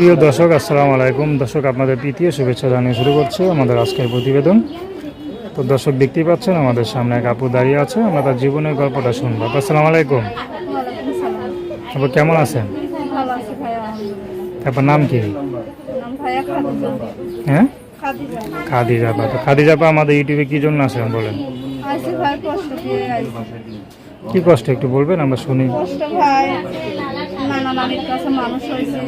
প্রিয় দর্শক আসসালামু আলাইকুম। দর্শক আপনাদের তৃতীয় শুভেচ্ছা জানিয়ে শুরু করছে আমাদের আজকের প্রতিবেদন। তো দর্শক দেখতেই পাচ্ছেন আমাদের সামনে এক আপু দাঁড়িয়ে আছে। আমরা তার জীবনের গল্পটা শুনব। আপু, আসসালামু আলাইকুম। আপু কেমন আছেন? তারপর নাম কি? হ্যাঁ? খাদিজা খাদিজা তো খাদিজা আপা আমাদের ইউটিউবে কি জন্য আসেন বলেন? কি কষ্ট একটু বলবেন? আমরা শুনি। ভাই নানির কাছে মানুষ হয়েছে।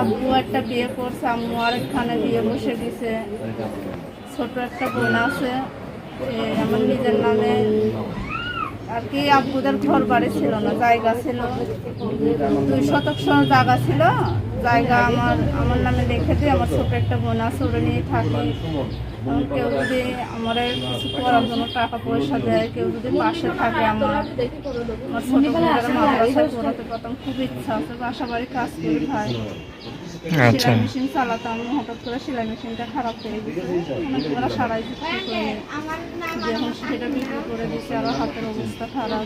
আব্বু একটা বিয়ে করছে, আম্মু আরেকখানে বিয়ে বসে দিছে। ছোট একটা বোন আছে আমার নিজের নামে। আর কি, আব্বুদের ঘর বাড়ি ছিল না, জায়গা ছিল। দুই শতাংশ জায়গা ছিল। জায়গা আমার আমার নামে লিখে দিয়ে আমার ছোট একটা বোন আছে ওরা নিয়ে থাকি। কেউ যদি আমার কিছু করার জন্য টাকা পয়সা দেয় কেউ যদি পাশে থাকে আমার আমার ছোট বোনের মাদ্রাসায় পড়াতে পারতাম খুব ইচ্ছা আছে বাসা বাড়ি কাজ করি ভাই। আচ্ছা। সেলাই মেশিন চালাতাম হঠাৎ করে সেলাই মেশিনটা খারাপ হয়ে গেছে অনেক ওরা সারাই যখন সেটা বিক্রি করে দিচ্ছে আরও হাতের অবস্থা খারাপ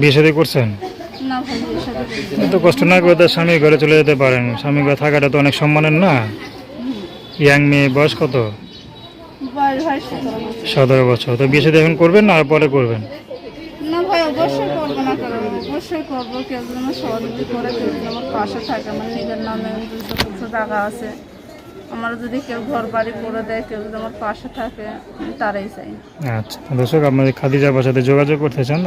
বিয়ে করছেন না ভাই এর সাথে বলছি। এত কষ্ট না করে তার স্বামী ঘরে চলে যেতে পারেন। স্বামী ঘরে থাকাটা তো অনেক সম্মানের না? ইয়াং মেয়ে বয়স কত? সতেরো বছর। তো বিয়ে শাদী এখন করবেন না আর পরে করবেন? না ভাই অবশ্যই করব না কারণ অবশ্যই করব কেউ যদি আমার করে কেউ যদি আমার পাশে থাকে আমার নিজের নামে দুই শতাংশ আছে আমার যদি কেউ ঘর বাড়ি করে দেয় কেউ যদি আমার পাশে থাকে তারাই চাই। আচ্ছা দর্শক আপনাদের খাদিজা বাসাতে যোগাযোগ করতে চান